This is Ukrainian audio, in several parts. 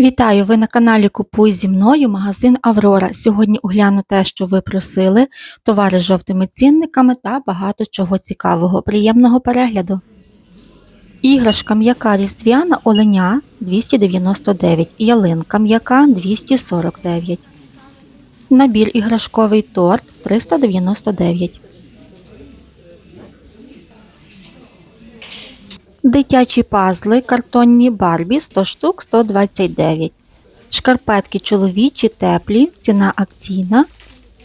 Вітаю! Ви на каналі Купуй зі мною магазин Аврора. Сьогодні огляну те, що ви просили, товари з жовтими цінниками та багато чого цікавого. Приємного перегляду. Іграшка м'яка різдвяна оленя 299, ялинка м'яка 249. Набір іграшковий торт 399. Дитячі пазли картонні Барбі 100 штук 129. Шкарпетки чоловічі теплі, ціна акційна.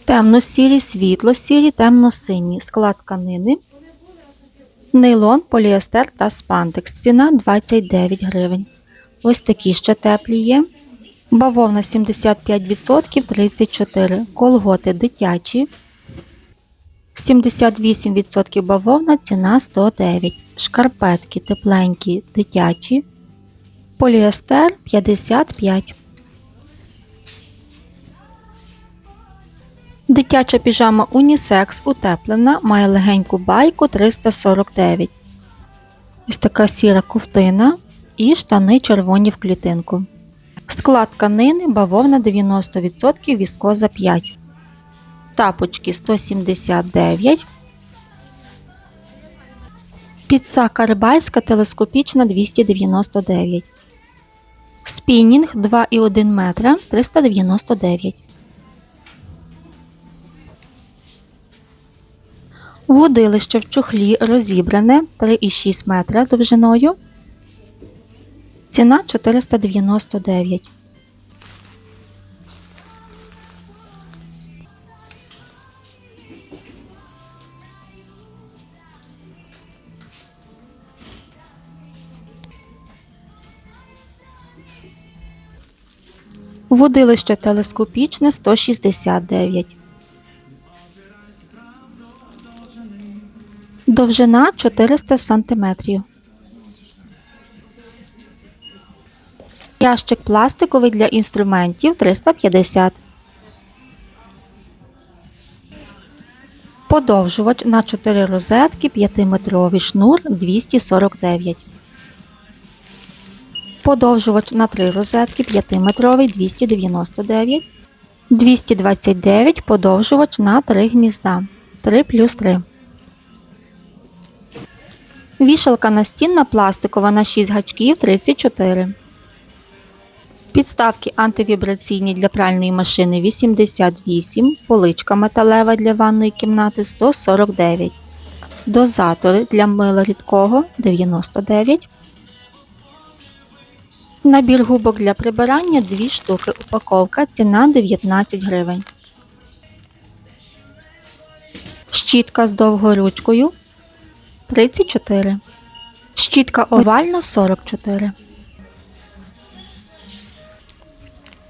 Темно-сірі, світло-сірі, темно-сині. Склад тканини. Нейлон, поліестер та спандекс. Ціна 29 гривень. Ось такі ще теплі є. Бавовна 75% 34. Колготи дитячі. 78% бавовна, ціна 109. Шкарпетки тепленькі, дитячі. Поліестер 55. Дитяча піжама Унісекс утеплена, має легеньку байку 349. Ось така сіра ковтина і штани червоні в клітинку. Склад тканини бавовна 90%, віскоза 5. Тапочки 179. Підсака рибальська телескопічна 299. Спінінг 2,1 метра 399. Водилище в чохлі розібране 3,6 метра довжиною. Ціна 499. Водилище телескопічне 169. Довжина 400 см. Ящик пластиковий для інструментів 350. Подовжувач на 4 розетки 5-метровий шнур 249. Подовжувач на 3 розетки 5-метровий 299. 229 подовжувач на 3 гнізда 3 плюс 3. Вішалка настінна пластикова на 6 гачків 34. Підставки антивібраційні для пральної машини 88, поличка металева для ванної кімнати 149. Дозатори для мила рідкого 99. Набір губок для прибирання 2 штуки. Упаковка. Ціна 19 гривень. Щітка з довгою ручкою 34. Щітка овальна 44.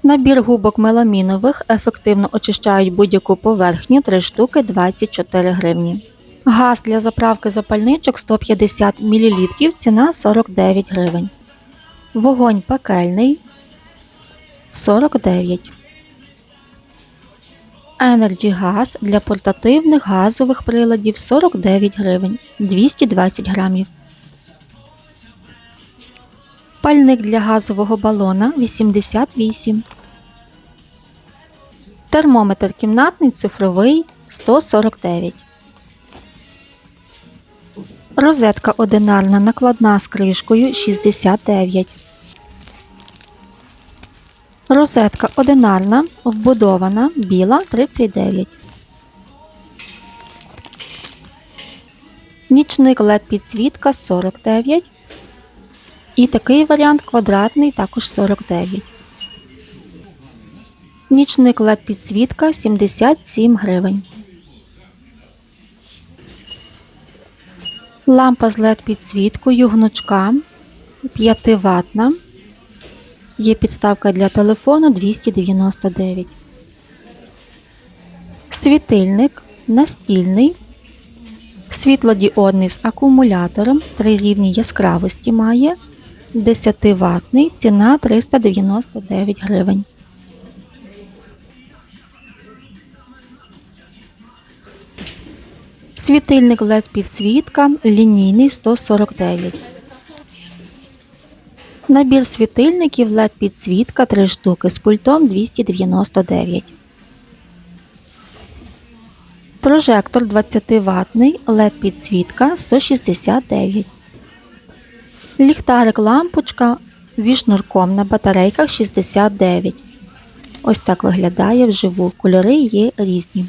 Набір губок меламінових ефективно очищають будь-яку поверхню 3 штуки 24 гривні. Газ для заправки запальничок 150 мл. Ціна 49 гривень. Вогонь пекельний 49. Energy газ для портативних газових приладів 49 гривень 220 грамів. Пальник для газового балона 88. Термометр кімнатний цифровий 149. Розетка одинарна накладна з кришкою 69. Розетка одинарна, вбудована, біла 39. Нічник LED підсвітка 49. І такий варіант квадратний також 49. Нічник LED підсвітка 77 гривень. Лампа з LED підсвіткою гнучка 5 ватна. Є підставка для телефону 299. Світильник настільний. Світлодіодний з акумулятором. Три рівні яскравості має. 10 ватний. Ціна 399 гривень. Світильник LED підсвітка лінійний 149. Набір світильників LED підсвітка 3 штуки з пультом 299. Прожектор 20 ватний LED підсвітка 169. Ліхтарик лампочка зі шнурком на батарейках 69. Ось так виглядає вживу. Кольори є різні.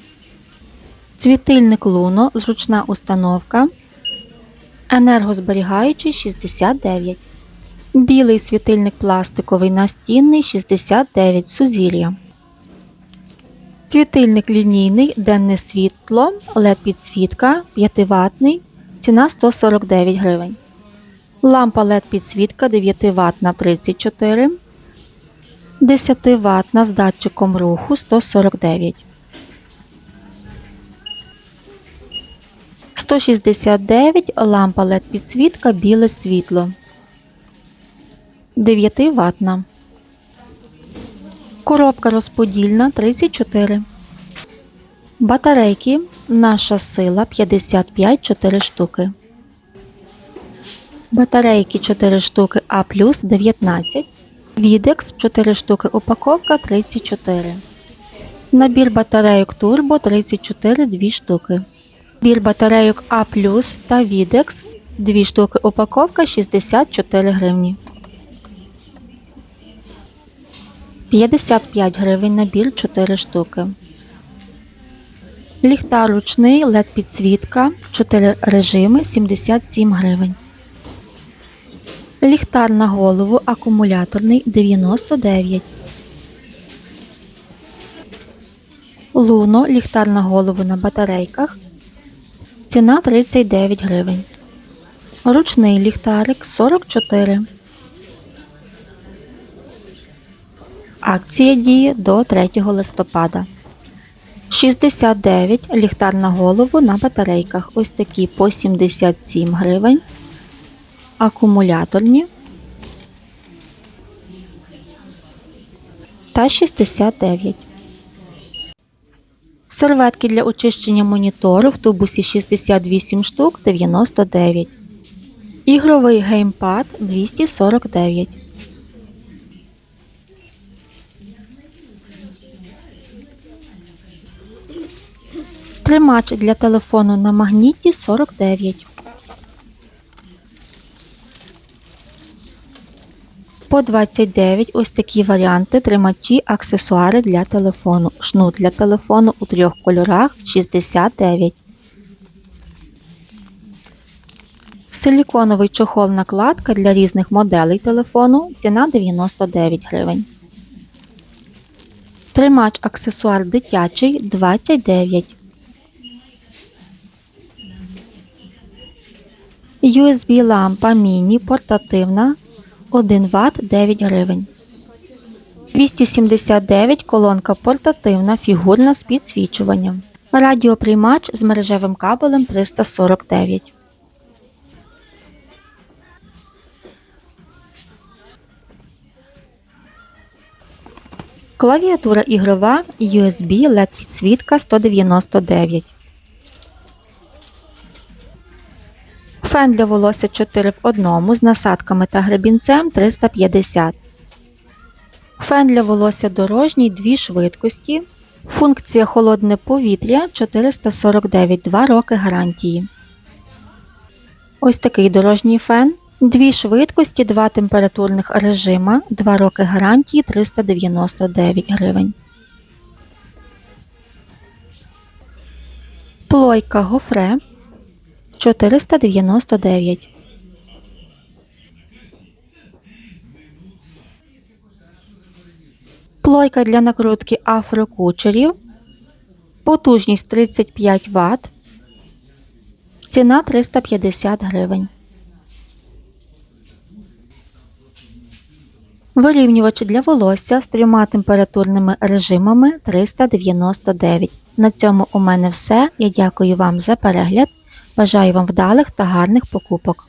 Світильник Луно, зручна установка. Енергозберігаючий 69. Білий світильник пластиковий настінний 69 Сузір'я. Світильник лінійний, денне світло, LED підсвітка 5 ватний, ціна 149 гривень. Лампа LED підсвітка 9 Вт на 34, 10 Вт з датчиком руху 149. 169 лампа LED підсвітка біле світло. 9 ватна. Коробка розподільна 34. Батарейки наша сила 55 4 штуки. Батарейки 4 штуки А 19. Відекс 4 штуки упаковка 34. Набір батарейок Turbo 34 2 штуки. Набір батарейок А та Відекс 2 штуки упаковка 64 гривні. 55 гривень набір 4 штуки. Ліхтар ручний LED підсвітка 4 режими 77 гривень. Ліхтар на голову акумуляторний 99. Луно ліхтар на голову на батарейках. Ціна 39 гривень. Ручний ліхтарик 44. Акція діє до 3 листопада. 69 ліхтар на голову на батарейках. Ось такі по 77 гривень. Акумуляторні та 69. Серветки для очищення монітору в тубусі 68 штук 99. Ігровий геймпад 249. Тримач для телефону на магніті 49. По 29 ось такі варіанти тримачі аксесуари для телефону. Шнур для телефону у трьох кольорах 69. Силіконовий чохол накладка для різних моделей телефону. Ціна 99 гривень. Тримач аксесуар дитячий 29. USB лампа міні портативна 1 Вт 9 гривень. 279 колонка портативна фігурна з підсвічуванням. Радіоприймач з мережевим кабелем 349. Клавіатура ігрова USB LED підсвітка 199. Фен для волосся 4 в 1 з насадками та гребінцем 350. Фен для волосся дорожній 2 швидкості. Функція холодне повітря 449 2 роки гарантії. Ось такий дорожній фен. Дві швидкості, два температурних режима, 2 роки гарантії 399 гривень. Плойка гофре 499. Плойка для накрутки афрокучерів. Потужність 35 Вт. Ціна 350 гривень. Вирівнювач для волосся з трьома температурними режимами 399. На цьому у мене все. Я дякую вам за перегляд. Бажаю вам вдалих та гарних покупок.